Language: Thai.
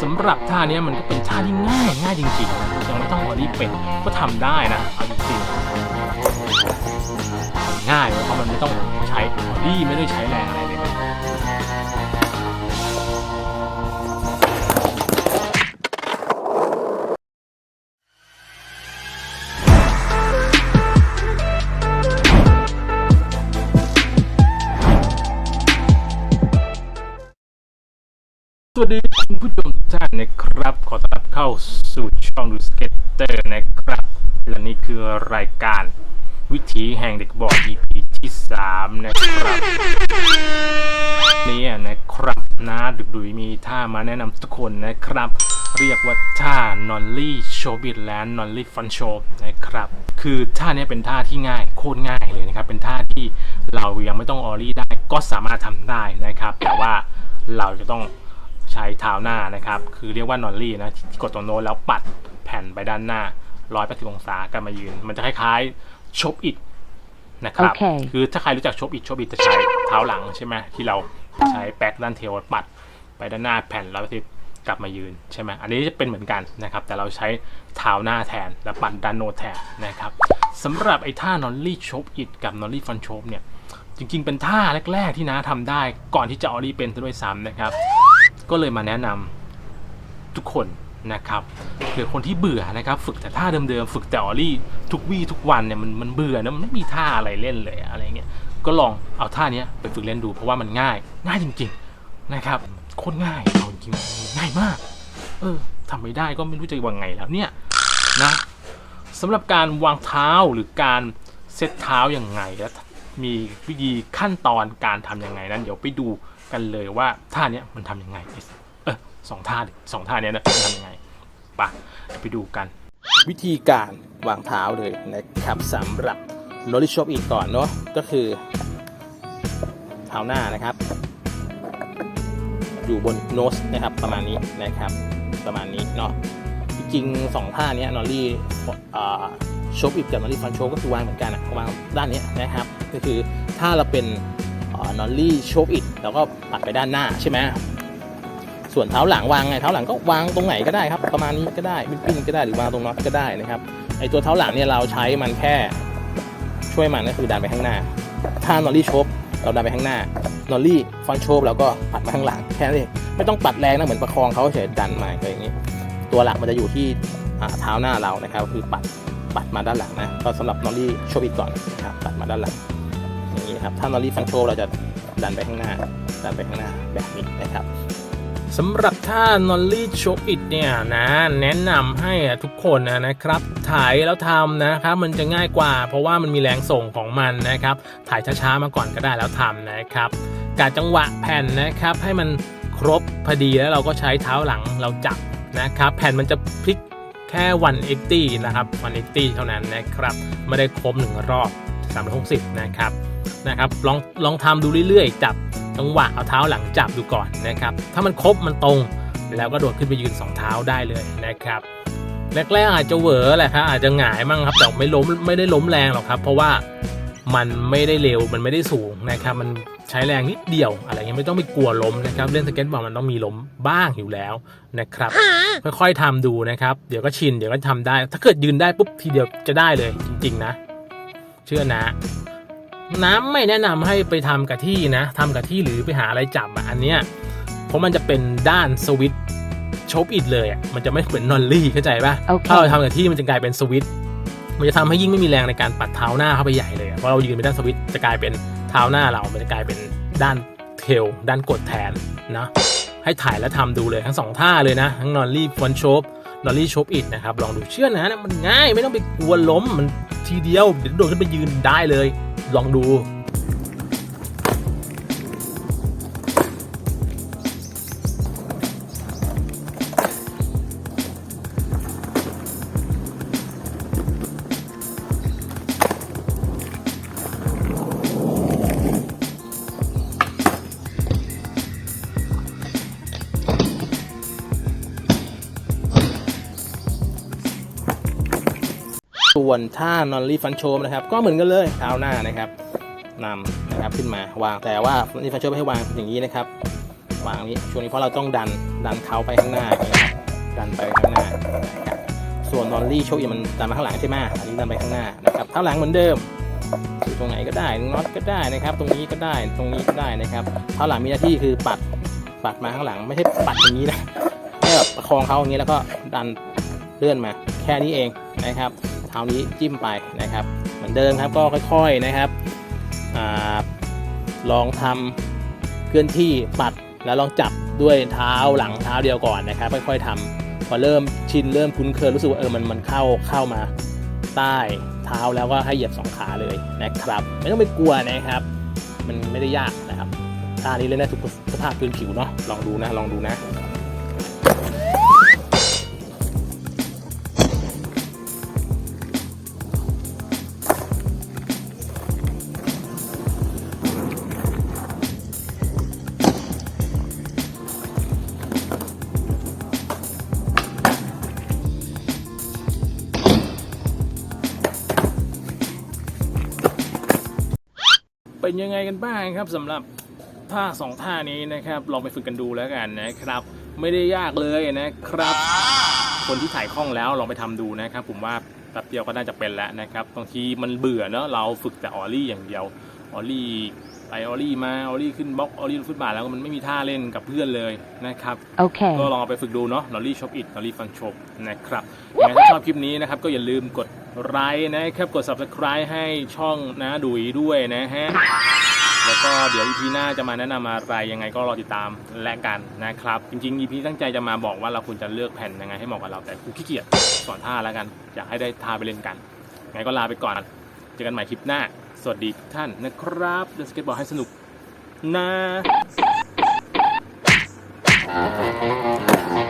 สำหรับท่าเนี้ยมันก็เป็นท่าที่ง่าย ง่ายจริงๆ ยังไม่ต้องออดี้เป็นก็ทำได้นะเอาจริงๆง่ายเพราะมันไม่ต้องใช้ออดี้ไม่ได้ใช้แรงอะไรเลย นะครับ ขอต้อนรับเข้าสู่ช่องดูสเก็ตเตอร์นะครับ และนี่คือรายการวิถีแห่งเด็กบอด EP ที่ 3 นะครับนี่นะครับนะดุกดุยมีท่ามาแนะนำทุกคนนะครับ เรียกว่าท่านอนลี่โชบิดและนอนลี่ฟันโชนะครับ คือท่าเนี้ยเป็นท่าที่ง่ายโคตรง่ายเลยนะครับ เป็นท่าที่เรายังไม่ต้องออลี่ได้ก็สามารถทำได้นะครับ แต่ว่าเราจะต้อง ใช้เท้าหน้านะครับ คือเรียกว่านอลลี่นะที่กดตรงโน้นแล้วปัดแผ่นไปด้านหน้า 180 องศากลับมายืน มันจะคล้ายๆชบอิดนะครับโอเคคือถ้าใครรู้จักชบอิดชบอิดจะใช้เท้าหลังใช่ไหมที่เราใช้แบ็คด้านเทลปัดไปด้านหน้าแผ่น180กลับมายืนใช่ไหมอันนี้จะเป็นเหมือนกันนะครับ แต่เราใช้เท้าหน้าแทนและปัดด้านโน้นแทนนะครับสำหรับไอ้ท่านอลลี่ชบอิดกับนอลลี่ฟันโชบเนี่ยจริงๆ เป็นท่าแรก ๆ ที่น้าทำได้ก่อนที่จะออลี่เป็นซะด้วยซ้ำนะครับ ก็เลยมาแนะนำทุกคนนะครับเผื่อคนที่เบื่อนะครับ ฝึกแต่ท่าเดิมๆฝึกแต่ออลี่ทุกวี่ทุกวันเนี่ยมันมันเบื่อนะมันไม่มีท่าอะไรเล่นเลยอะไรเงี้ยก็ลองเอาท่านี้ไปฝึกเล่นดูเพราะว่ามันง่าย ง่ายจริง ๆนะครับโคตรง่ายเอาจริงง่ายมาก เออทำไม่ได้ก็ไม่รู้จะวางไงแล้วเนี่ยนะสำหรับการวางเท้าหรือการเซตเท้าอย่างไงและมีวิธีขั้นตอนการทำยังไงนั้นเดี๋ยวไปดู กันเลยว่าท่าเนี้ยมันทำยังไง เออสองท่าดิสองท่าเนี้ยนะมันทำยังไงไปะไปดูกัน วิธีการวางเท้าเลยนะครับสำหรับโนริชอปอีกก่อนเนาะก็คือเท้าหน้านะครับ อยู่บนโนสนะครับประมาณนี้นะครับประมาณนี้เนาะจริงๆสองท่าเนี้ยนอรี่ชบอีกกับนอรี่ฟันโชก็คือวางเหมือนกันอะวางด้านเนี้ยนะครับ ก็คือถ้าเราเป็นนอรี่โชบอีก เราก็ปัดไปด้านหน้าใช่ไหมส่วนเท้าหลังวางไงเท้าหลังก็วางตรงไหนก็ได้ครับ ประมาณนี้ก็ได้ปิ้นๆก็ได้หรือวางตรงน็อตก็ได้นะครับไอตัวเท้าหลังเนี่ยเราใช้มันแค่ช่วยมันก็คือดันไปข้างหน้า ถ้านอรี่ชบเราดันไปข้างหน้านอรี่ฟันโชบเราก็ปัดมาข้างหลังแค่นั้นเองไม่ต้องปัดแรงนะเหมือนประคองเขาเฉยดันมาอย่างนี้ ตัวหลักมันจะอยู่ที่เท้าหน้าเรานะครับ คือปัดปัดมาด้านหลังนะก็สำหรับนอรี่โชบอีกก่อนนะครับปัดมาด้านหลังอย่างนี้ครับถ้านอรี่ฟันโชบเราจะ ดันไปข้างหน้า ดันไปข้างหน้าแบบนี้นะครับสำหรับท่านอลลี่โชอิดเนี่ยนะแนะนำให้ทุกคนนะครับถ่ายแล้วทำนะครับมันจะง่ายกว่า เพราะว่ามันมีแรงส่งของมันนะครับ ถ่ายช้าๆมาก่อนก็ได้แล้วทำนะครับกาจังหวะแผ่นนะครับให้มันครบพอดีแล้วเราก็ใช้เท้าหลังเราจับนะครับ แผ่นมันจะพลิกแค่180นะครับ180เท่านั้นนะครับ ไม่ได้ครบหนึ่งรอบ360นะครับ นะครับลองลองทำดูเรื่อยๆ จับจังหวะเอาเท้าหลังจับดูก่อนนะครับ ถ้ามันครบมันตรงแล้วก็โดดขึ้นไปยืนสองเท้าได้เลยนะครับแรกๆอาจจะเหวอแหละครับอาจจะหงายมั่งครับแต่ไม่ล้มไม่ได้ล้มแรงหรอกครับ เพราะว่ามันไม่ได้เร็วมันไม่ได้สูงนะครับ มันใช้แรงนิดเดียว อะไรเงี้ยไม่ต้องไปกลัวล้มนะครับ เล่นสเก็ตบอร์ดมันต้องมีล้มบ้างอยู่แล้วนะครับ ค่อยๆทำดูนะครับ เดี๋ยวก็ชินเดี๋ยวก็ทำได้ ถ้าเกิดยืนได้ปุ๊บทีเดียวจะได้เลยจริง ๆ นะ เชื่อนะ น้ำไม่แนะนำให้ไปทำกับที่นะทำกับที่หรือไปหาอะไรจับอะอันเนี้ยเพราะมันจะเป็นด้านสวิตช์โชบอิดเลยอะมันจะไม่เหมือนนอลลี่เข้าใจป่ะโอเคถ้าเราทำกับที่มันจะกลายเป็นสวิตช์มันจะทำให้ยิ่งไม่มีแรงในการปัดเท้าหน้าเข้าไปใหญ่เลยอะเพราะเรายืนไปด้านสวิตช์จะกลายเป็นเท้าหน้าเรา มันจะกลายเป็นด้านเทลด้านกดแทนนะให้ถ่ายแล้วทำดูเลยทั้งสองท่าเลยนะ ทั้งนอลลี่ฟอนโชบนอลลี่โชบอิดนะครับลองดูเชื่อนะมันง่ายไม่ต้องไปกลัวล้มมันทีเดียวเดี๋ยวโดดขึ้นไปยืนได้เลย ลองดู วนท่านอลลี่ฟันโชมนะครับ ก็เหมือนกันเลยเท้าหน้านะครับนำนะครับขึ้นมาวางแต่ว่านอลลี่ฟันโชมให้วางอย่างนี้นะครับ วางนี้ช่วงนี้เพราะเราต้องดันดันเท้าไปข้างหน้าดันไปข้างหน้านะครับส่วนนอลลี่โชว์อีมันดันมาข้างหลังใช่ไหมอันนี้ดันไปข้างหน้านะครับเท้าหลังเหมือนเดิมอยู่ตรงไหนก็ได้น็อตก็ได้นะครับ ตรงนี้ก็ได้ตรงนี้ก็ได้นะครับเท้าหลังมีหน้าที่คือปัดปัดมาข้างหลังไม่ใช่ปัดอย่างนี้นะแค่แบบประคองเขาอย่างนี้แล้วก็ดันเลื่อนมา แค่นี้เองนะครับ เท้านี้จิ้มไปนะครับ เหมือนเดิมครับก็ค่อยๆนะครับอลองทำเคลื่อนที่ปัดแล้วลองจับด้วยเท้าหลังเท้าเดียวก่อนนะครับ ค่อยๆทำพอเริ่มชินเริ่มคุ้นเคยรู้สึกว่าเออมันมันเข้าเข้ามาใต้เท้าแล้วก็ให้เหยียบสองขาเลยนะครับ ไม่ต้องไปกลัวนะครับ มันไม่ได้ยากนะครับท่านี้เล่นได้ทุกสภาพพื้นผิวเนาะลองดูนะลองดูนะ เป็นยังไงกันบ้างครับสำหรับท่าสองท่านี้นะครับ ลองไปฝึกกันดูแล้วกันนะครับ ไม่ได้ยากเลยนะครับ คนที่ถ่ายคล่องแล้วลองไปทำดูนะครับ ผมว่าแป๊บเดียวก็น่าจะเป็นแล้วนะครับบางทีมันเบื่อเนอะเราฝึกแต่ออลลี่อย่างเดียวออลลี่ไปออลลี่มาออลลี่ขึ้นบล็อกออลลี่ขึ้นมาแล้วมันไม่มีท่าเล่นกับเพื่อนเลยนะครับ Okay. ก็ลองเอาไปฝึกดูเนาะนอรี่ช็อปอิดนอรี่ฟังโชบนะครับยังไงถ้าชอบคลิปนี้นะครับก็อย่าลืมกด ไลค์นะครับกด subscribe ให้ช่องนะดุยด้วยนะฮะแล้วก็เดี๋ยว EP หน้าจะมาแนะนำอะไรยังไงก็รอติดตามและกันนะครับ จริงๆ EP ตั้งใจจะมาบอกว่าเราควรจะเลือกแผ่นยังไงให้เหมาะกับเราแต่กูขี้เกียจสอนท่าแล้วกัน อยากให้ได้ท่าไปเล่นกันยังไงก็ลาไปก่อนเจอกันใหม่คลิปหน้า สวัสดีทุกท่านนะครับเล่นสเก็ตบอร์ดให้สนุกนะ